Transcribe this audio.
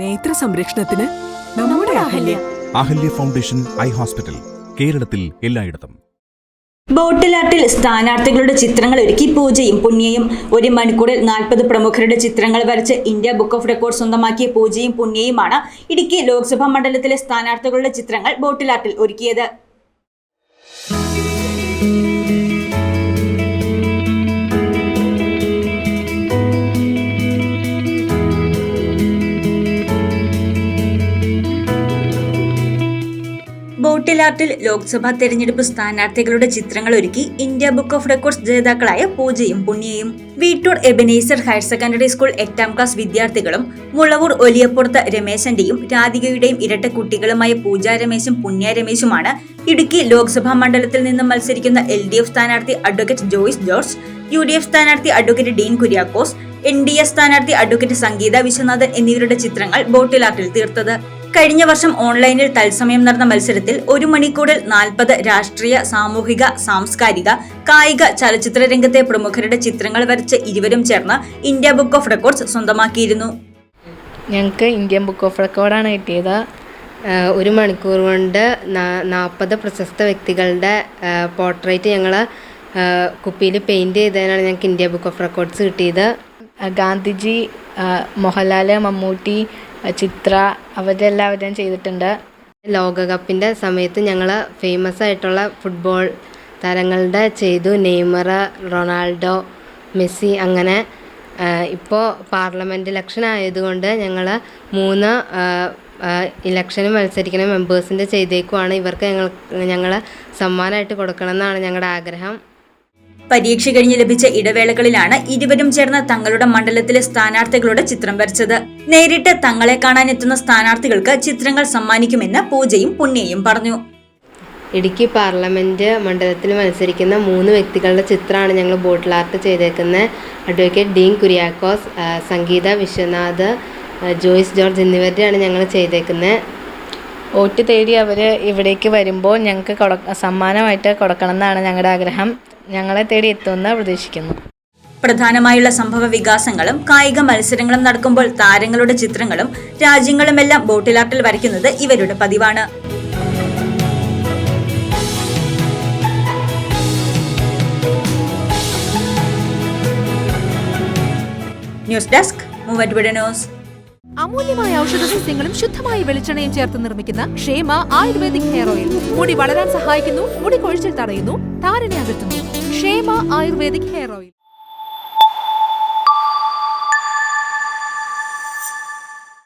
നേത്ര സംരക്ഷണത്തിന് നമ്മുടെ Ahalya. Ahalya foundation eye hospital കേരളത്തിൽ എല്ലായിടത്തും. ബോട്ടിലാട്ടിൽ സ്ഥാനാർത്ഥികളുടെ ചിത്രങ്ങൾ ഒരുക്കി പൂജയും പുണ്യയും. ഒരു മണിക്കൂറിൽ നാൽപ്പത് പ്രമുഖരുടെ ചിത്രങ്ങൾ വരച്ച് ഇന്ത്യ ബുക്ക് ഓഫ് റെക്കോർഡ് സ്വന്തമാക്കിയ പൂജയും പുണ്യയുമാണ്. ഇടുക്കി ലോക്സഭാ മണ്ഡലത്തിലെ സ്ഥാനാർത്ഥികളുടെ ചിത്രങ്ങൾ ബോട്ടിലാട്ടിൽ ഒരുക്കിയത്. ബോട്ടിലാട്ടിൽ ലോക്സഭാ തെരഞ്ഞെടുപ്പ് സ്ഥാനാർത്ഥികളുടെ ചിത്രങ്ങൾ ഒരുക്കി ഇന്ത്യ ബുക്ക് ഓഫ് റെക്കോർഡ്സ് ജേതാക്കളായ പൂജയും പുണ്യയും. Veettoor Ebenezer higher secondary school എട്ടാം ക്ലാസ് വിദ്യാർത്ഥികളും മുളവൂർ ഒലിയപ്പുറത്ത് രമേശന്റെയും രാധികയുടെയും ഇരട്ട കുട്ടികളുമായ പൂജ രമേശും പുണ്യ രമേശുമാണ് ഇടുക്കി ലോക്സഭാ മണ്ഡലത്തിൽ നിന്ന് മത്സരിക്കുന്ന എൽ ഡി എഫ് സ്ഥാനാർത്ഥി advocate Joyce George U D F സ്ഥാനാർത്ഥി advocate Dean Kuriakose N D A സ്ഥാനാർത്ഥി അഡ്വക്കേറ്റ് സംഗീത വിശ്വനാഥൻ എന്നിവരുടെ ചിത്രങ്ങൾ ബോട്ടിലാട്ടിൽ തീർത്തത്. കഴിഞ്ഞ വർഷം ഓൺലൈനിൽ തത്സമയം നടന്ന മത്സരത്തിൽ ഒരു മണിക്കൂറിൽ നാൽപ്പത് രാഷ്ട്രീയ സാമൂഹിക സാംസ്കാരിക കായിക ചലച്ചിത്ര രംഗത്തെ പ്രമുഖരുടെ ചിത്രങ്ങൾ വരച്ച ഇരുവരും ചേർന്ന് ഇന്ത്യ ബുക്ക് ഓഫ് റെക്കോർഡ്സ് സ്വന്തമാക്കിയിരുന്നു. ഞങ്ങൾക്ക് ഇന്ത്യൻ ബുക്ക് ഓഫ് റെക്കോർഡാണ് കിട്ടിയത്. ഒരു മണിക്കൂർ കൊണ്ട് നാൽപ്പത് പ്രശസ്ത വ്യക്തികളുടെ പോർട്രേറ്റ് ഞങ്ങൾ കുപ്പിയിൽ പെയിന്റ് ചെയ്തതിനാണ് ഞങ്ങൾക്ക് ഇന്ത്യ ബുക്ക് ഓഫ് റെക്കോർഡ്സ് കിട്ടിയത്. ഗാന്ധിജി മോഹൻലാൽ മമ്മൂട്ടി ചിത്ര അവരുടെ എല്ലാവരും ചെയ്തിട്ടുണ്ട്. ലോകകപ്പിന്റെ സമയത്ത് ഞങ്ങൾ ഫേമസ് ആയിട്ടുള്ള ഫുട്ബോൾ താരങ്ങളുടെ ചെയ്തു. നെയ്മർ റൊണാൾഡോ മെസ്സി അങ്ങനെ ഇപ്പോൾ പാർലമെന്റ് ഇലക്ഷൻ ആയതുകൊണ്ട് ഞങ്ങൾ മൂന്ന് ഇലക്ഷന് മത്സരിക്കുന്ന മെമ്പേഴ്സിന്റെ ചെയ്തേക്കുമാണ് ഇവർക്ക് ഞങ്ങൾ ഞങ്ങൾ സമ്മാനമായിട്ട് കൊടുക്കണം എന്നാണ് ഞങ്ങളുടെ ആഗ്രഹം. പരീക്ഷ കഴിഞ്ഞ് ലഭിച്ച ഇടവേളകളിലാണ് ഇരുവരും ചേർന്ന് തങ്ങളുടെ മണ്ഡലത്തിലെ സ്ഥാനാർത്ഥികളുടെ ചിത്രം വരച്ചത്. നേരിട്ട് തങ്ങളെ കാണാനെത്തുന്ന സ്ഥാനാർത്ഥികൾക്ക് ചിത്രങ്ങൾ സമ്മാനിക്കുമെന്ന് പൂജയും പുണ്യയും പറഞ്ഞു. ഇടുക്കി പാർലമെന്റ് മണ്ഡലത്തിൽ മത്സരിക്കുന്ന മൂന്ന് വ്യക്തികളുടെ ചിത്രമാണ് ഞങ്ങൾ ബോട്ടിൽ ആർട്ട് ചെയ്തേക്കുന്നത് അഡ്വക്കേറ്റ് ഡീൻ കുര്യാക്കോസ് സംഗീത വിശ്വനാഥ് ജോയിസ് ജോർജ് എന്നിവരുടെയാണ് ഞങ്ങൾ ചെയ്തേക്കുന്നത്. വോട്ട് തേടി അവർ ഇവിടേക്ക് വരുമ്പോൾ ഞങ്ങൾക്ക് കൊടു സമ്മാനമായിട്ട് കൊടുക്കണം എന്നാണ് ഞങ്ങളുടെ ആഗ്രഹം. ഞങ്ങളെ തേടി എത്തുമെന്ന് പ്രതീക്ഷിക്കുന്നു. പ്രധാനമായുള്ള സംഭവ വികാസങ്ങളും കായിക മത്സരങ്ങളും നടക്കുമ്പോൾ താരങ്ങളുടെ ചിത്രങ്ങളും രാജ്യങ്ങളുമെല്ലാം ബോട്ടിലാട്ടിൽ വരയ്ക്കുന്നത് ഇവരുടെ പതിവാണ്. News desk news. അമൂല്യമായ ഔഷധ സസ്യങ്ങളും ശുദ്ധമായ വെളിച്ചെണ്ണയും ചേർത്ത് നിർമ്മിക്കുന്ന ക്ഷേമ ആയുർവേദിക് ഹെയർ ഓയിൽ. മുടി വളരാൻ സഹായിക്കുന്നു മുടി കൊഴിച്ചിൽ തടയുന്നു താരനെ അകറ്റുന്നു. ക്ഷേമ ആയുർവേദിക് ഹെയർ ഓയിൽ.